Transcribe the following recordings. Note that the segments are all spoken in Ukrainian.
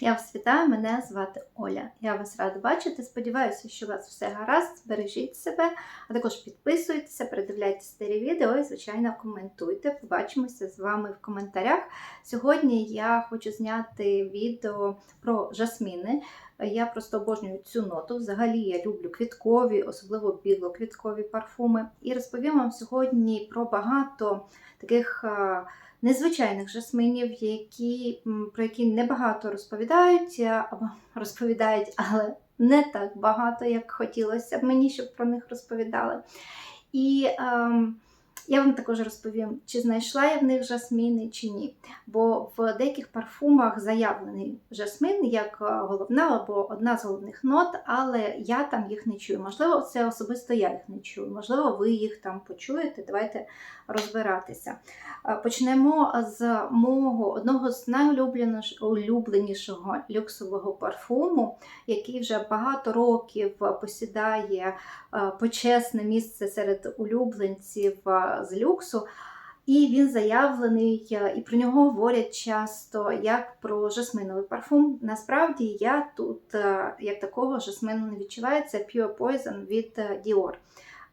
Я вас вітаю, мене звати Оля. Я вас рада бачити. Сподіваюся, що у вас все гаразд. Бережіть себе, а також підписуйтеся, передивляйтесь старі відео і, звичайно, коментуйте. Побачимося з вами в коментарях. Сьогодні я хочу зняти відео про жасміни. Я просто обожнюю цю ноту. Взагалі я люблю квіткові, особливо білоквіткові парфуми. І розповім вам сьогодні про багато таких. Незвичайних жасминів, які, про які небагато розповідають, а, або розповідають, але не так багато, як хотілося б мені, щоб про них розповідали. І ем, я вам також розповім, чи знайшла я в них жасміни, чи ні. Бо в деяких парфумах заявлений жасмин як е, головна або одна з головних нот, але я там їх не чую. Можливо, це особисто я їх не чую. Можливо, ви їх там почуєте. Давайте розбиратися. Е, Почнемо з мого одного з найулюбленішого люксового парфуму, який вже багато років посідає е, почесне місце серед улюбленців з люксу. І він заявлений, е, і про нього говорять часто як про жасминовий парфум. Насправді я тут е, як такого жасмину не відчуваю. Це Pure Poison від е, Dior.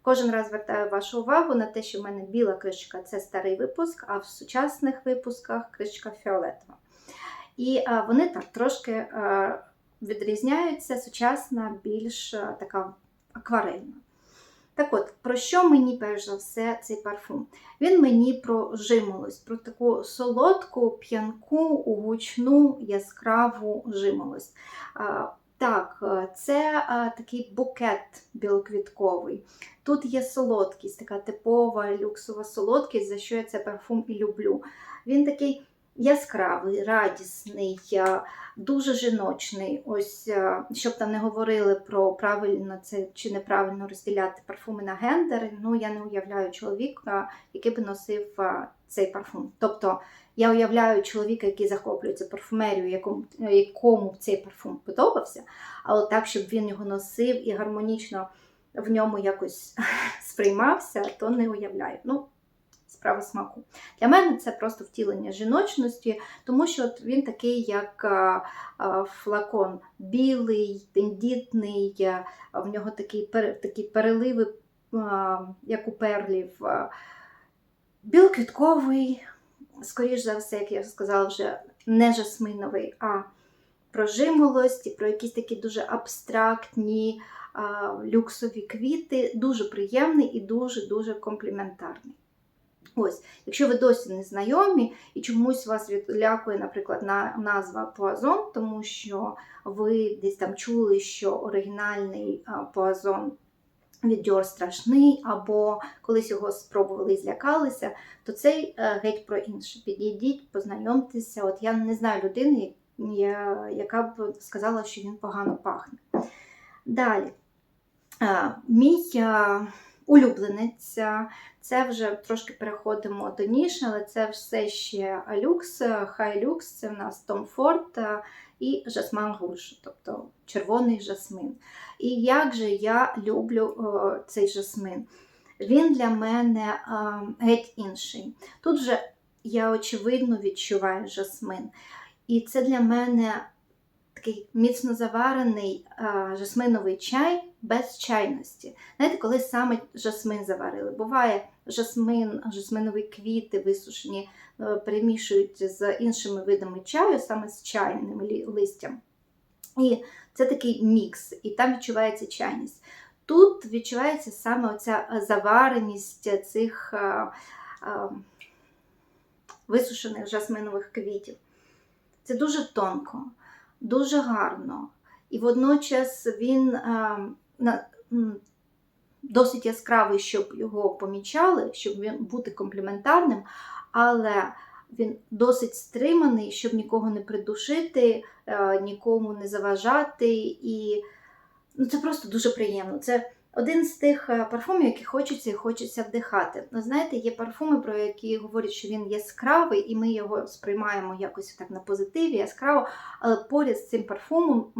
Кожен раз звертаю вашу увагу на те, що в мене біла кришка це старий випуск, а в сучасних випусках кришка фіолетова. І вони так трошки відрізняються, сучасна, більш така акварельна. Так от, про що мені перш за все цей парфум? Він мені про жимолость, про таку солодку, п'янку, гучну, яскраву жимолость. А, Так, е, це е, такий букет білоквітковий. Тут є солодкість, така типова люксова солодкість, за що я цей парфум і люблю. Він такий яскравий, радісний, дуже жіночний. Ось, е, щоб там не говорили про правильно це чи неправильно розділяти парфуми на гендер, ну я не уявляю чоловіка, який би носив е, цей парфум. Тобто я уявляю чоловіка, який захоплюється парфумерією, якому, якому цей парфум подобався, але так, щоб він його носив і гармонічно в ньому якось сприймався, то не уявляю. Ну, справа смаку. Для мене це просто втілення жіночності, тому що от він такий, як а, а, флакон, білий, тендітний, в нього такі, такі переливи, як у перлів, білоквітковий, скоріш за все, як я вже сказала, вже не жасминовий, а про жимолость і про якісь такі дуже абстрактні люксові квіти. Дуже приємний і дуже-дуже компліментарний. Ось, якщо ви досі не знайомі і чомусь вас відлякує, наприклад, на, назва Пуазон, тому що ви десь там чули, що оригінальний Пуазон від Dior страшний, або колись його спробували і злякалися, то цей е, геть про інше. Підійдіть, познайомтеся. От я не знаю людини, яка б сказала, що він погано пахне. Далі. Мій а, це вже трошки переходимо до ніші, але це все ще люкс, хай люкс, це в нас Tom Ford а, і Жасман Руж, тобто червоний жасмин. І як же я люблю о, цей жасмин? Він для мене а, геть інший. Тут вже я очевидно відчуваю жасмин. І це для мене такий міцно заварений а, жасминовий чай без чайності. Знаєте, коли саме жасмин заварили. Буває жасмин, жасминові квіти висушені, е, перемішують з іншими видами чаю, саме з чайним листям. І це такий мікс, і там відчувається чайність. Тут відчувається саме оця завареність цих а, а, висушених жасминових квітів. Це дуже тонко, дуже гарно. І водночас він на, досить яскравий, щоб його помічали, щоб бути компліментарним, але він досить стриманий, щоб нікого не придушити, е, нікому не заважати. І ну, це просто дуже приємно. Це один з тих е, парфумів, які хочеться і хочеться вдихати. Ну, знаєте, є парфуми, про які говорять, що він яскравий, і ми його сприймаємо якось так на позитиві, яскраво, але поряд з цим парфумом,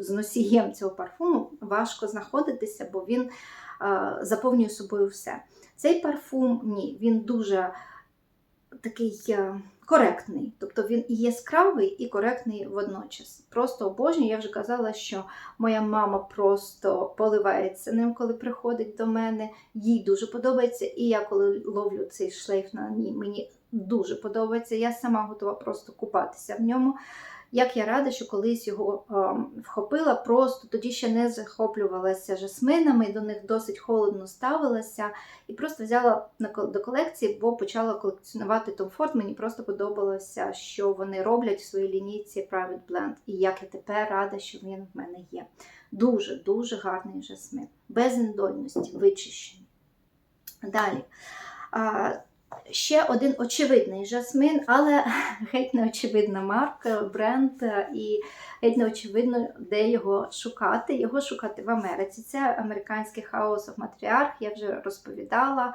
з носієм цього парфуму, важко знаходитися, бо він е, заповнює собою все. Цей парфум ні, він дуже такий е, коректний. Тобто він і яскравий, і коректний водночас. Просто обожнюю. Я вже казала, що моя мама просто поливається ним, коли приходить до мене. Їй дуже подобається. І я, коли ловлю цей шлейф на ній, мені дуже подобається. Я сама готова просто купатися в ньому. Як я рада, що колись його е, вхопила, просто тоді ще не захоплювалася жасминами, і до них досить холодно ставилася. І просто взяла до колекції, бо почала колекціонувати Tom Ford. Мені просто подобалося, що вони роблять в своїй лінійці Private Blend. І як я тепер рада, що він в мене є. Дуже-дуже гарний жасмин. Без індольності, вичищений. Далі. Ще один очевидний жасмин, але геть не очевидна марка, бренд, і геть не очевидно, де його шукати. Його шукати в Америці. Це американський House of Matriarch, я вже розповідала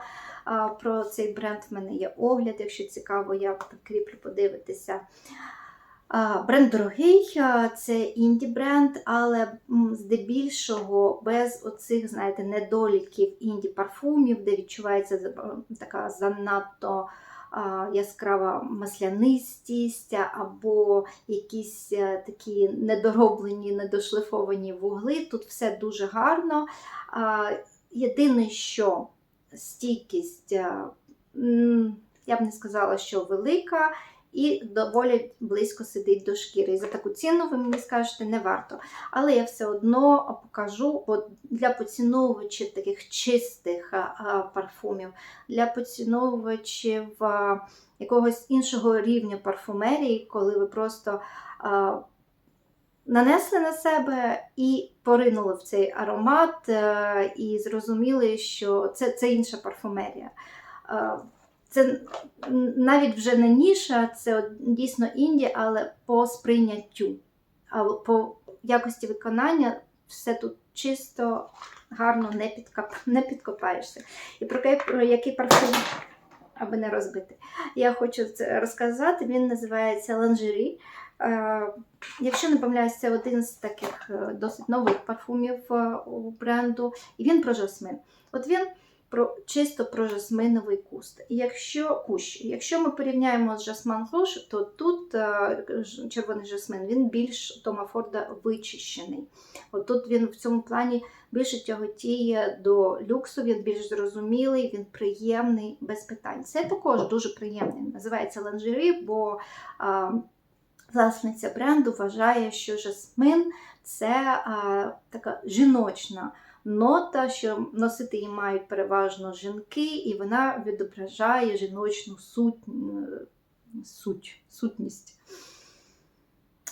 про цей бренд. В мене є огляд, якщо цікаво, я прикріплю подивитися. Бренд дорогий, це інді бренд, але здебільшого без оцих, знаєте, недоліків інді парфумів, де відчувається така занадто яскрава маслянистість або якісь е, такі недороблені, недошлифовані вугли. Тут все дуже гарно. Єдине, що стійкість, е, я б не сказала, що велика. І доволі близько сидить до шкіри. І за таку ціну ви мені скажете, не варто. Але я все одно покажу бо для поціновувачів таких чистих парфумів, для поціновувачів якогось іншого рівня парфумерії, коли ви просто нанесли на себе і поринули в цей аромат, е, і зрозуміли, що це, це інша парфумерія. Це навіть вже не ніша, це дійсно інді, але по сприйняттю. По якості виконання все тут чисто, гарно не, підкоп... не підкопаєшся. І про який, парфум, аби не розбити, я хочу це розказати. Він називається Ланжері. Е, Якщо не помиляюсь, це один з таких е, досить нових парфумів е, у бренду, і він про жасмин. От він про чисто про жасминовий куст. Якщо кущ, якщо ми порівняємо з жасман Rouge, то тут е, червоний жасмин він більш Тома Форда вичищений. От тут він в цьому плані більше тяготіє до люксу, він більш зрозумілий, він приємний, без питань. Це також дуже приємний. Називається ланжері, бо а, власниця бренду вважає, що жасмин це а, така жіночна нота, що носити її мають переважно жінки, і вона відображає жіночну суть, суть, сутність.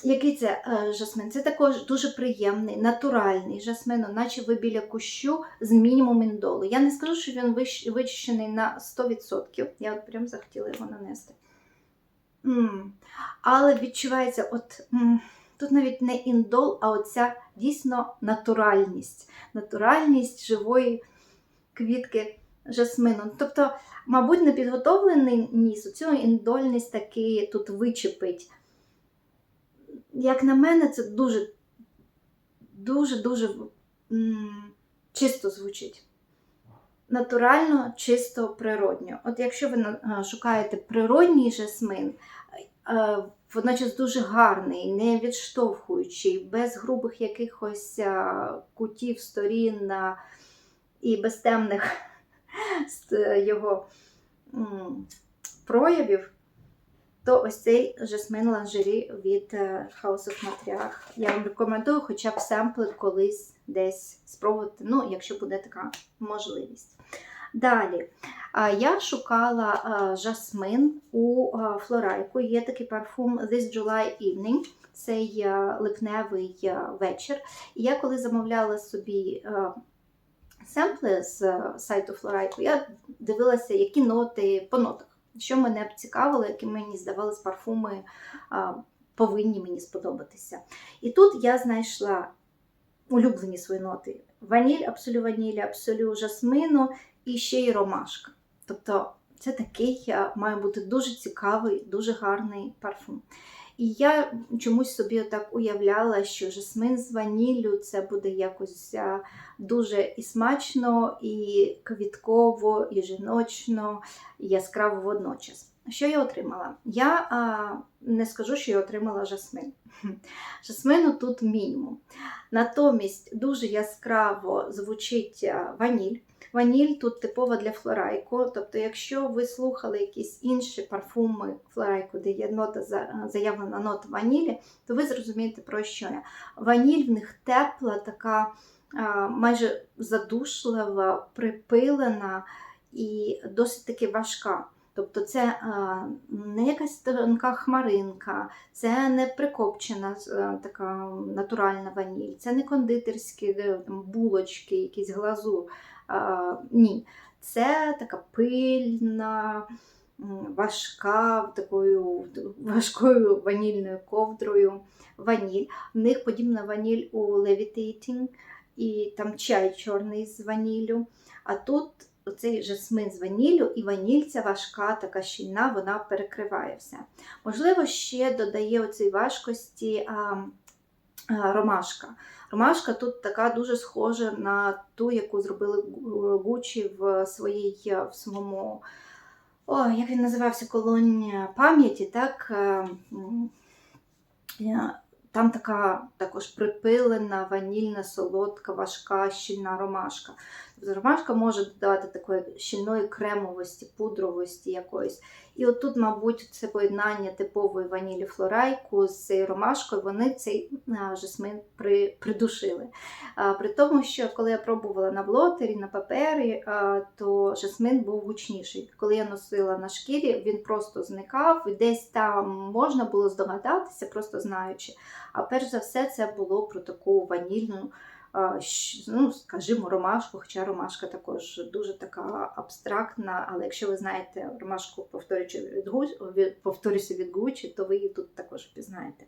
Який це е, жасмин? Це також дуже приємний, натуральний жасмин, наче ви біля кущу з мінімум індолу. Я не скажу, що він вичищений на 100%. Я от прям захотіла його нанести. М. Але відчувається, от м, тут навіть не індол, а оця дійсно натуральність. Натуральність живої квітки жасмину. Тобто, мабуть, непідготовлений ніс, цю індольність таки тут вичепить. Як на мене, це дуже, дуже, дуже м, чисто звучить. Натурально, чисто, природньо. От якщо ви шукаєте природній жасмин, е, водночас дуже гарний, не відштовхуючий, без грубих якихось кутів, сторін і без темних його проявів, то ось цей жасмин ланжері від е, House of Matriarch. Я вам рекомендую хоча б семплик колись десь спробувати, ну, якщо буде така можливість. Далі, я шукала жасмин у Флорайку. Є такий парфум This July Evening, цей липневий вечір. І я коли замовляла собі семпли з сайту Флорайку, я дивилася, які ноти по нотах. Що мене б цікавило, які мені здавались парфуми повинні мені сподобатися. І тут я знайшла улюблені свої ноти: ваніль, абсолю ванілі, абсолю жасмину і ще й ромашка. Тобто це такий має бути дуже цікавий, дуже гарний парфум. І я чомусь собі так уявляла, що жасмин з ваніллю це буде якось дуже і смачно, і квітково, і жіночно, і яскраво водночас. Що я отримала? Я а, не скажу, що я отримала жасмин. Жасмину тут мінімум. Натомість дуже яскраво звучить ваніль. Ваніль тут типова для флорайку. Тобто, якщо ви слухали якісь інші парфуми флорайку, де є нота заявлена нота ванілі, то ви зрозумієте про що я. Ваніль в них тепла, така а, майже задушлива, припилена і досить таки важка. Тобто це а, не якась тонка хмаринка, це не прикопчена е, така натуральна ваніль, це не кондитерські е, там, булочки, якісь глазур. А, ні, це така пильна, важка, такою важкою ванільною ковдрою ваніль. В них подібна ваніль у Levitating, і там чай чорний з ваніллю. А тут оцей жасмин з ваніллю, і ваніль ця важка, така щільна, вона перекриває все. Можливо, ще додає оцій важкості а, а, ромашка. Ромашка тут така дуже схожа на ту, яку зробили Гучі в своїй в своєму. О, як він називався колонія пам'яті, так? е, Там така також припилена, ванільна, солодка, важка, щільна ромашка. Ромашка може додати такої щільної кремовості, пудровості якоїсь. І отут, мабуть, це поєднання типової ванілі флорайку з цією ромашкою, вони цей жасмин при, придушили. А, При тому, що коли я пробувала на блотері, на папері, а, то жасмин був гучніший. Коли я носила на шкірі, він просто зникав, і десь там можна було здогадатися, просто знаючи. А перш за все, це було про таку ванільну, ну, скажімо, ромашку, хоча ромашка також дуже така абстрактна, але якщо ви знаєте ромашку, повторюючи від Гу- від, повторюся від Гучі, то ви її тут також впізнаєте.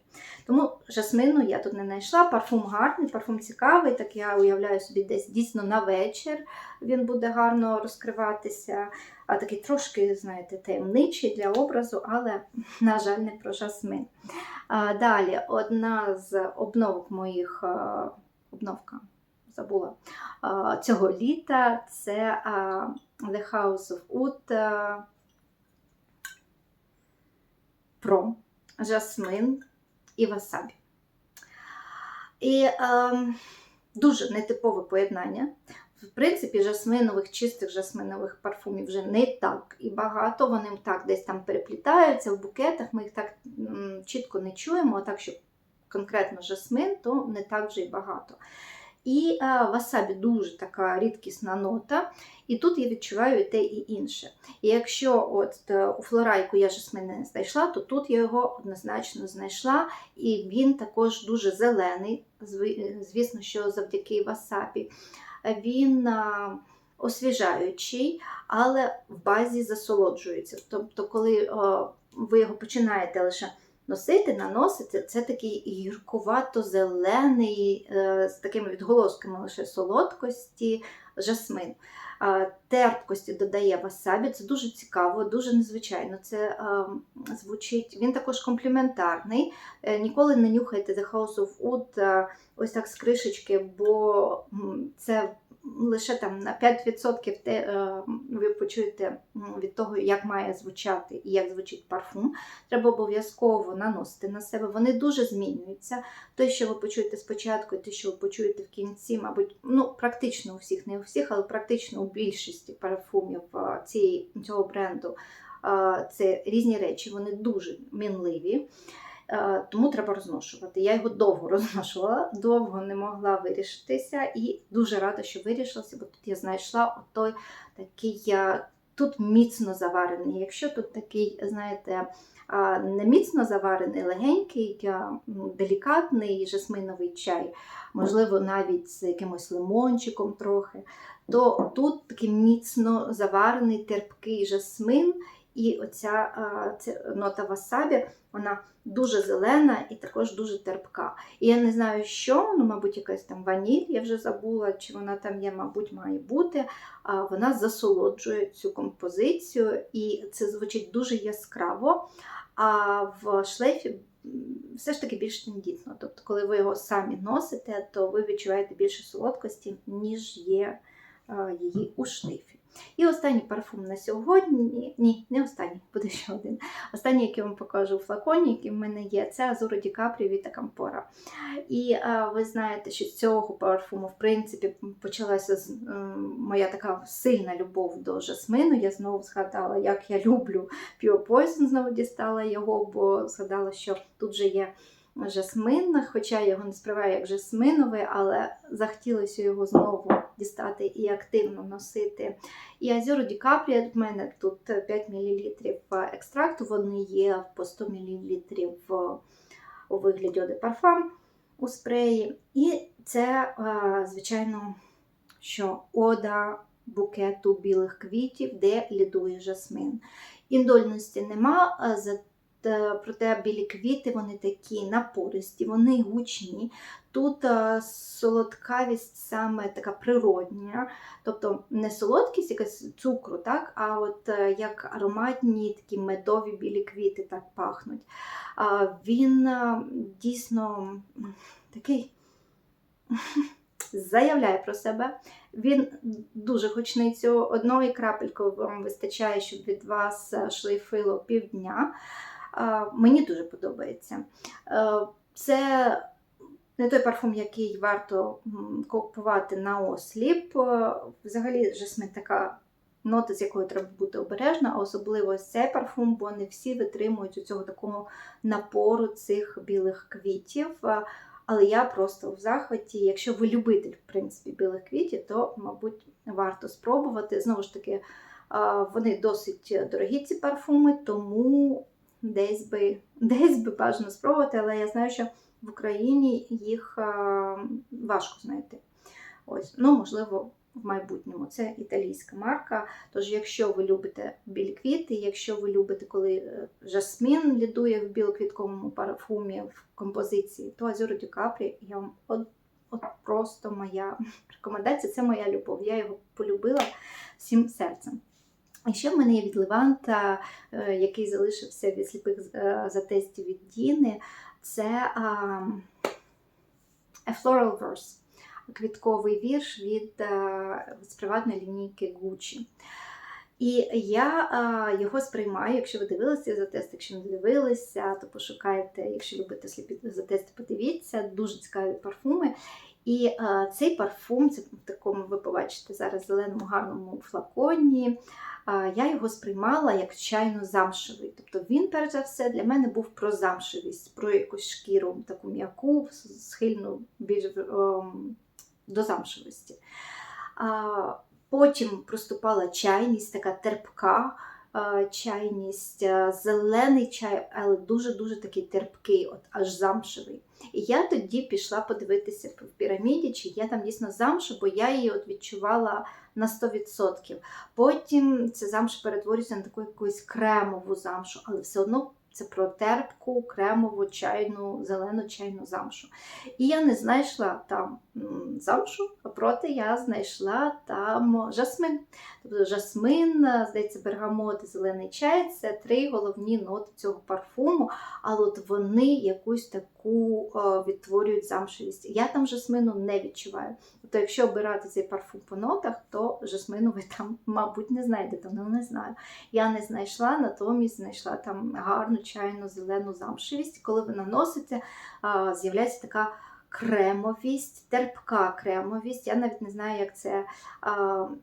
Тому жасмину я тут не знайшла. Парфум гарний, парфум цікавий, так я уявляю собі десь дійсно на вечір він буде гарно розкриватися. А такий трошки, знаєте, таємничий для образу, але, на жаль, не про жасмин. А, далі, одна з обновок моїх обновка забула цього літа це The House of Wood Pro Жасмин і Васабі. І ем, дуже нетипове поєднання. В принципі, жасминових, чистих жасминових парфумів вже не так і багато. Вони так десь там переплітаються в букетах. Ми їх так чітко не чуємо, а так, щоб конкретно жасмин, то не так вже й багато. І а, васабі дуже така рідкісна нота, і тут я відчуваю те, і інше. І якщо от е, у флорайку я жасмин не знайшла, то тут я його однозначно знайшла, і він також дуже зелений, звісно, що завдяки васабі. Він а, освіжаючий, але в базі засолоджується. Тобто, коли ви його починаєте лише носити, наносити, це такий гіркувато-зелений, е, з такими відголосками лише солодкості жасмин. Терпкості додає васабі, це дуже цікаво, дуже незвичайно. Це а, звучить. Він також компліментарний. Е, Ніколи не нюхайте The House of Wood а, ось так з кришечки, бо це лише там на 5% те, е, ви почуєте від того, як має звучати і як звучить парфум. Треба обов'язково наносити на себе. Вони дуже змінюються. Те, що ви почуєте спочатку, те, що ви почуєте в кінці, мабуть, ну практично у всіх, не у всіх, але практично у більшості парфумів цієї, цього бренду. а, Це різні речі, вони дуже мінливі. Е, Тому треба розношувати. Я його довго розношувала, довго не могла вирішитися, і дуже рада, що вирішилася, бо тут я знайшла той такий е, тут міцно заварений. Якщо тут такий, знаєте, не міцно заварений, легенький, е, делікатний жасминовий чай, можливо, навіть з якимось лимончиком трохи, то тут такий міцно заварений терпкий жасмин. І оця ця нота васабі, вона дуже зелена і також дуже терпка. І я не знаю, що, ну, мабуть, якась там ваніль, я вже забула, чи вона там є, мабуть, має бути. А вона засолоджує цю композицію, і це звучить дуже яскраво. А в шлейфі все ж таки більш тендітно. Тобто, коли ви його самі носите, то ви відчуваєте більше солодкості, ніж є її у шлейфі. І останній парфум на сьогодні. Ні, не останній, буде ще один. Останній, який я вам покажу у флаконі, який в мене є, це Азуро Ді Капрі від Акампора. І а, ви знаєте, що з цього парфуму, в принципі, почалася з, моя така сильна любов до жасмину. Я знову згадала, як я люблю Pure Poison, знову дістала його, бо згадала, що тут же є жасмин, хоча я його не сприймаю як жасминовий, але захотілося його знову дістати і активно носити. І Азюро Ді в мене тут 5 мл екстракту, вони є по 100 мл у вигляді de Parfum у спреї. І це, звичайно, що ода букету білих квітів, де лідує жасмин. Індольності нема, та- проте білі квіти вони такі напористі, вони гучні. Тут а, солодкавість саме така природня, тобто не солодкість якась цукру, так, а от е, як ароматні такі медові білі квіти так пахнуть. Він а, дійсно такий заявляє про себе. Він дуже гучний цього одної крапельки вам вистачає, щоб від вас е, шлейфило півдня. Мені дуже подобається. Е, Це не той парфум, який варто купувати на осліп. Е, Взагалі, жасмин така нота, з якою треба бути обережна, а особливо цей парфум, бо не всі витримують у цього такого напору цих білих квітів. Е, Але я просто в захваті. Якщо ви любитель, в принципі, білих квітів, то, мабуть, варто спробувати. Знову ж таки, е, вони досить дорогі, ці парфуми, тому десь би, десь би бажано спробувати, але я знаю, що в Україні їх а, важко знайти. Ось, ну, можливо, в майбутньому. Це італійська марка. Тож, якщо ви любите білі квіти, якщо ви любите, коли е, жасмін лідує в білоквітковому парфумі в композиції, то Азюро Ді Капрі я вам от, от просто моя рекомендація, це моя любов. Я його полюбила всім серцем. І ще в мене є від Леванта, е, який залишився від сліпих е, затестів від Діни. Це A Floral Verse, квітковий вірш від, е, з приватної лінійки Gucci. І я а, його сприймаю, якщо ви дивилися за тест, якщо не дивилися, то пошукайте, якщо любите сліпі за тести, подивіться, дуже цікаві парфуми. І а, цей парфум, це в такому ви побачите зараз зеленому гарному флаконі. А, я його сприймала як чайно замшевий. Тобто він, перш за все, для мене був про замшевість, про якусь шкіру таку м'яку, схильну більш ем, до замшевості. А, Потім проступала чайність, така терпка чайність, зелений чай, але дуже-дуже такий терпкий, от аж замшевий. І я тоді пішла подивитися в піраміді, чи є там дійсно замша, бо я її от відчувала на 100%. Потім ця замша перетворюється на таку якусь кремову замшу, але все одно це про терпку, кремову, чайну, зелену чайну замшу. І я не знайшла там замшу, а проте я знайшла там жасмин. Тобто жасмин, здається, бергамот і зелений чай це три головні ноти цього парфуму, але от вони якусь таку е, відтворюють замшевість. Я там жасмину не відчуваю. Тобто, якщо обирати цей парфум по нотах, то жасмину ви там, мабуть, не знайдете, ну не знаю. Я не знайшла, натомість знайшла там гарну чайну зелену замшевість. Коли ви наносите, з'являється така кремовість, терпка кремовість. Я навіть не знаю, як це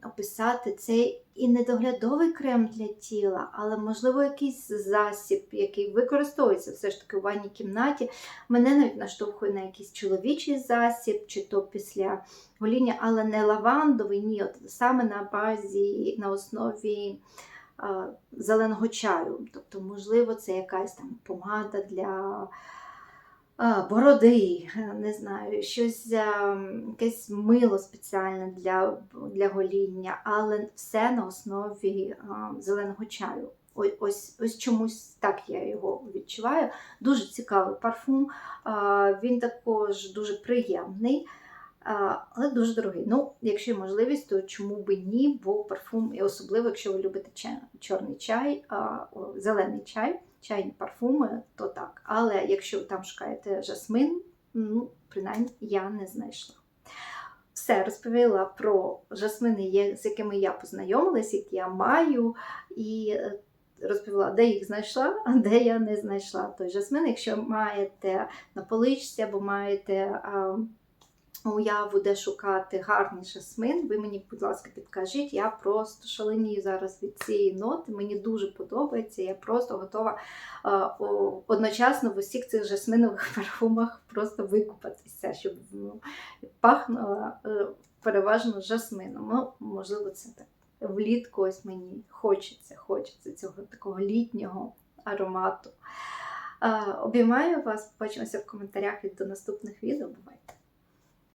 описати. Це і недоглядовий крем для тіла, але, можливо, якийсь засіб, який використовується все ж таки у ванній кімнаті. Мене навіть наштовхує на якийсь чоловічий засіб, чи то після гоління, але не лавандовий, ні, от саме на базі, на основі зеленого чаю. Тобто, можливо, це якась там помада для бороди, не знаю, щось, якесь мило спеціальне для, для гоління, але все на основі зеленого чаю. Ось, ось, чомусь так я його відчуваю. Дуже цікавий парфум. Він також дуже приємний. Але дуже дорогий. Ну, якщо є можливість, то чому би ні, бо парфум, і особливо, якщо ви любите чорний чай, зелений чай, чайні парфуми, то так. Але якщо ви там шукаєте жасмин, ну, принаймні я не знайшла. все розповіла про жасмини, з якими я познайомилась, які я маю, і е, розповіла, де їх знайшла, а де я не знайшла той жасмин. Якщо маєте на поличці або маєте а, уяву, де шукати гарний жасмин, ви мені, будь ласка, підкажіть. Я просто шаленію зараз від цієї ноти. Мені дуже подобається. Я просто готова о- одночасно в усіх цих жасминових парфумах просто викупатися, щоб ну, пахнуло е, переважно жасмином. Ну, можливо, це так. Влітку ось мені хочеться, хочеться цього такого літнього аромату. Обіймаю вас, побачимося в коментарях і до наступних відео. Бувайте!